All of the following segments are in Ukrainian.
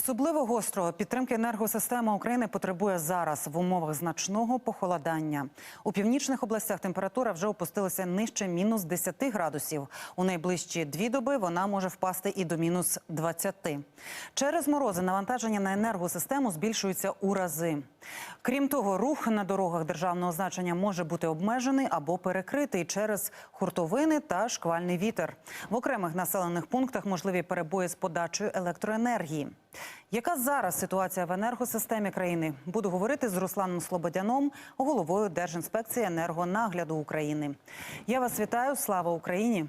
Особливо гостро підтримки енергосистема України потребує зараз в умовах значного похолодання. У північних областях температура вже опустилася нижче мінус 10 градусів. У найближчі дві доби вона може впасти і до мінус 20. Через морози навантаження на енергосистему збільшується у рази. Крім того, рух на дорогах державного значення може бути обмежений або перекритий через хуртовини та шквальний вітер. В окремих населених пунктах можливі перебої з подачею електроенергії. Яка зараз ситуація в енергосистемі країни? Буду говорити з Русланом Слободяном, головою Держінспекції енергонагляду України. Я вас вітаю. Слава Україні!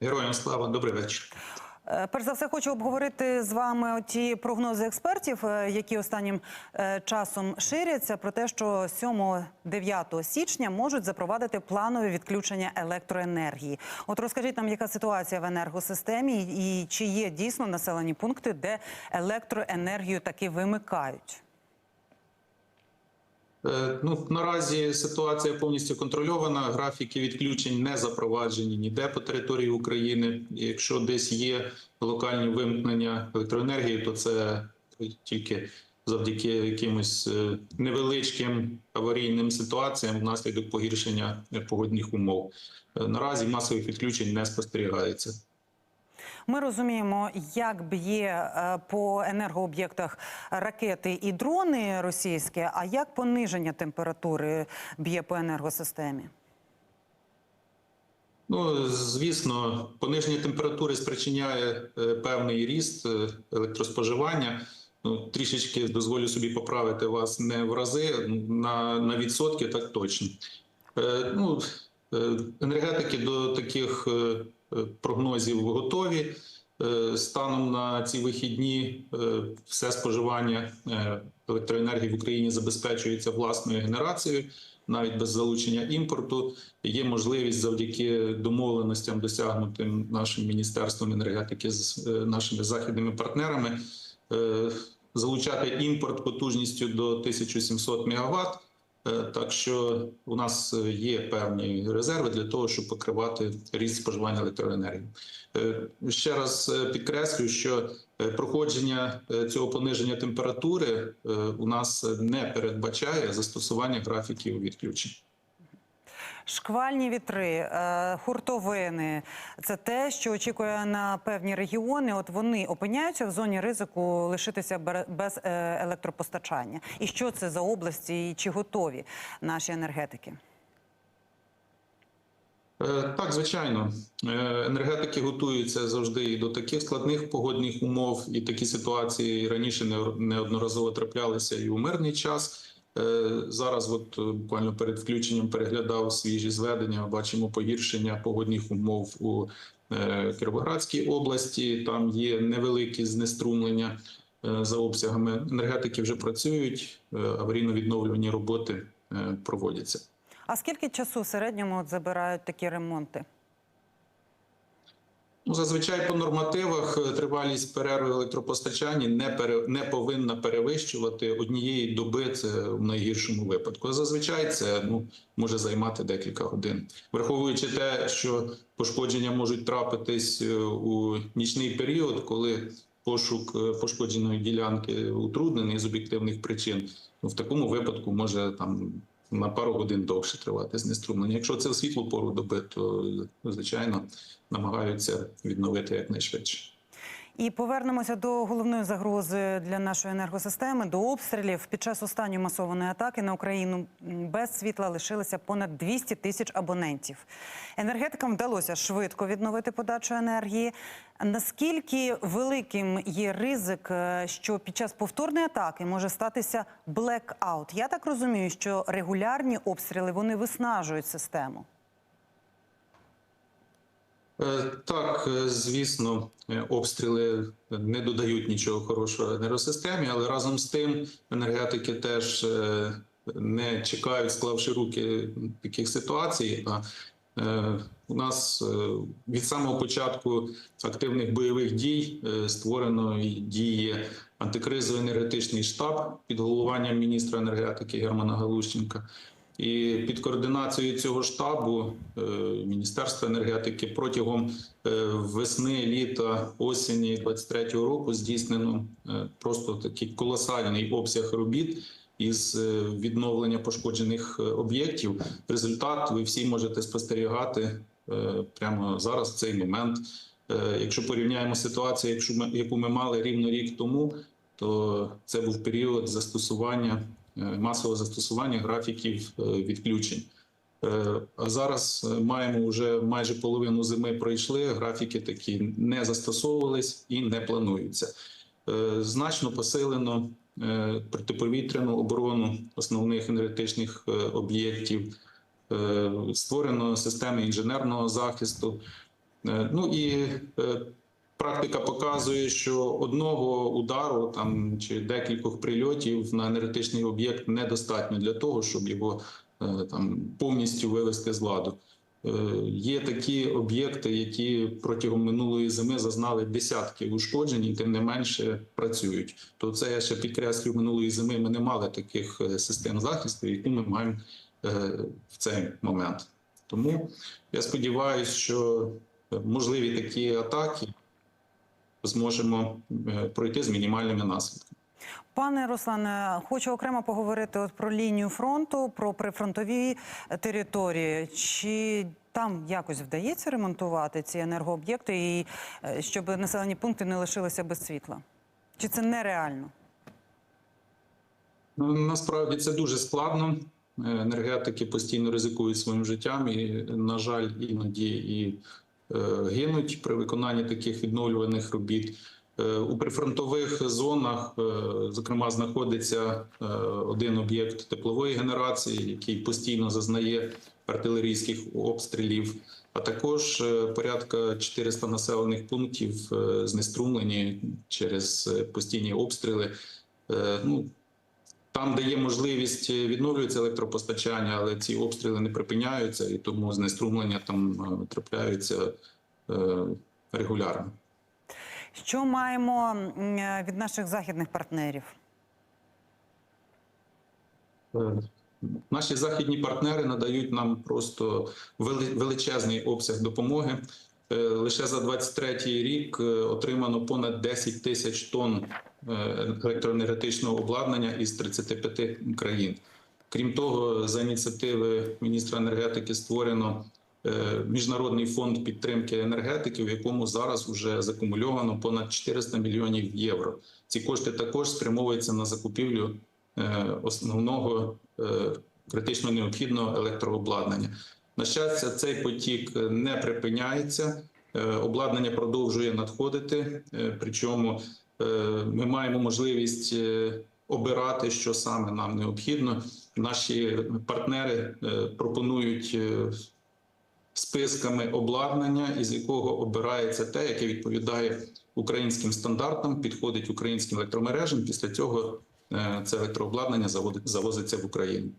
Героям слава, добрий вечір. Е, Перш за все, хочу обговорити з вами ті прогнози експертів, е, які останнім е, часом ширяться, про те, що 7-9 січня можуть запровадити планове відключення електроенергії. От розкажіть нам, яка ситуація в енергосистемі, і чи є дійсно населені пункти, де електроенергію таки вимикають? Е, Ну наразі ситуація повністю контрольована. Графіки відключень не запроваджені ніде по території України. Якщо десь є локальні вимкнення електроенергії, то це тільки завдяки якимось е, невеличким аварійним ситуаціям внаслідок погіршення погодних умов. Е, Наразі масових відключень не спостерігається. Ми розуміємо, як б'є е, по енергооб'єктах ракети і дрони російські, а як пониження температури б'є по енергосистемі? Ну, звісно, пониження температури спричиняє е, певний ріст е, електроспоживання. Ну, трішечки дозволю собі поправити вас не в рази, на, на відсотки, так точно. Е, ну, енергетики до таких прогнозів готові. Е, Станом на ці вихідні е, все споживання е, електроенергії в Україні забезпечується власною генерацією, навіть без залучення імпорту. Є можливість завдяки домовленостям, досягнутим нашим міністерством енергетики з е, нашими західними партнерами, е, залучати імпорт потужністю до 1700 МВт. Е, Так що у нас е, є певні резерви для того, щоб покривати ріст споживання електроенергії. Е, Ще раз підкреслюю, що проходження цього пониження температури у нас не передбачає застосування графіків відключень. Шквальні вітри, е, хуртовини це те, що очікує на певні регіони. От вони опиняються в зоні ризику лишитися без е, електропостачання. І що це за області, і чи готові наші енергетики? Е, Так, звичайно, енергетики готуються завжди і до таких складних погодних умов, і такі ситуації раніше неодноразово траплялися і у мирний час. Е, Зараз, от е, буквально перед включенням, переглядав свіжі зведення. Бачимо погіршення погодних умов у е, Кіровоградській області. Там є невеликі знеструмлення за обсягами. Енергетики вже працюють, аварійно-відновлювані роботи проводяться. А скільки часу середньому от забирають такі ремонти? Ну, зазвичай по нормативах е, тривалість перерви в електропостачанні не пере, не повинна перевищувати однієї доби. Це в найгіршому випадку. Зазвичай це ну може займати декілька годин, враховуючи те, що пошкодження можуть трапитись е, у нічний період, коли пошук е, пошкодженої ділянки утруднений з об'єктивних причин. Ну, в такому випадку може там. На пару годин довше тривати знеструмлення. Якщо це в світлу пору доби, то звичайно намагаються відновити якнайшвидше. І повернемося до головної загрози для нашої енергосистеми до обстрілів. Під час останньої масованої атаки на Україну без світла лишилися понад 200 тисяч абонентів. Енергетикам вдалося швидко відновити подачу енергії. Наскільки великим є ризик, е, що під час повторної атаки може статися блекаут? Я так розумію, що регулярні обстріли вони виснажують систему. Е, Так, е, звісно, е, обстріли не додають нічого хорошого енергосистемі, але разом з тим енергетики теж не чекають, склавши руки таких ситуацій. А у нас від самого початку активних бойових дій створено і діє антикризово-енергетичний штаб під головуванням міністра енергетики Германа Галущенка. І під координацією цього штабу е, Міністерства енергетики протягом е, весни, літа, осені 23-го року здійснено е, просто такий колосальний обсяг робіт із відновлення пошкоджених об'єктів. Результат ви всі можете спостерігати прямо зараз, в цей момент. Якщо порівняємо ситуацію, яку ми мали рівно рік тому, то це був період застосування масового застосування графіків е, відключень. Е, А зараз е, маємо вже майже половину зими пройшли. Графіки такі не застосовувались і не плануються. Е, Значно посилено е, протиповітряну оборону основних енергетичних е, об'єктів. Е, Створено системи інженерного захисту. Е, Ну і е, практика показує, що одного удару там чи декількох прильотів на енергетичний об'єкт недостатньо для того, щоб його е, там повністю вивести з ладу. Е, Є такі об'єкти, які протягом минулої зими зазнали десятки ушкоджень, і тим не менше працюють. То це я ще підкреслю минулої зими. Ми не мали таких е, систем захисту, які ми маємо в цей момент. Тому я сподіваюся, що можливі такі атаки зможемо е, пройти з мінімальними наслідками. Пане Руслане, хочу окремо поговорити от про лінію фронту, про прифронтові території. Чи там якось вдається ремонтувати ці енергооб'єкти, і е, щоб населені пункти не лишилися без світла? Чи це нереально? Ну, насправді це дуже складно. Е, Енергетики постійно ризикують своїм життям і, на жаль, іноді і гинуть при виконанні таких відновлюваних робіт. Е, У прифронтових зонах, е, зокрема, знаходиться е, один об'єкт теплової генерації, який постійно зазнає артилерійських обстрілів. А також е, порядка 400 населених пунктів е, знеструмлені через е, постійні обстріли. Е, Ну, там, де є можливість, е, відновлюється електропостачання, але ці обстріли не припиняються, і тому знеструмлення там е, трапляються е, регулярно. Що маємо від наших західних партнерів? Наші західні партнери надають нам просто величезний обсяг допомоги. Е, Лише за 23 рік е, отримано понад 10 тисяч тонн е, електроенергетичного обладнання із 35 країн. Крім того, за ініціативи міністра енергетики створено міжнародний фонд підтримки енергетики, в якому зараз вже закумульовано понад 400 мільйонів євро. Ці кошти також спрямовуються на закупівлю основного критично необхідного електрообладнання. На щастя, цей потік не припиняється. Е, Обладнання продовжує надходити. е, Причому е, ми маємо можливість е, обирати, що саме нам необхідно. Наші партнери е, пропонують е, списками обладнання, із якого обирається те, яке відповідає українським стандартам, підходить українським електромережам. Після цього е, це електрообладнання завозиться в Україну.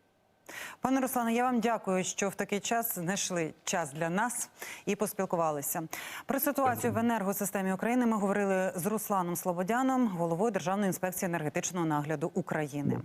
Пане Руслане, я вам дякую, що в такий час знайшли час для нас і поспілкувалися. Про ситуацію в енергосистемі України ми говорили з Русланом Слободяном, головою Державної інспекції енергетичного нагляду України.